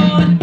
Lord.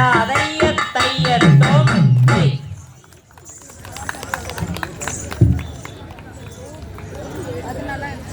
தாதாதைய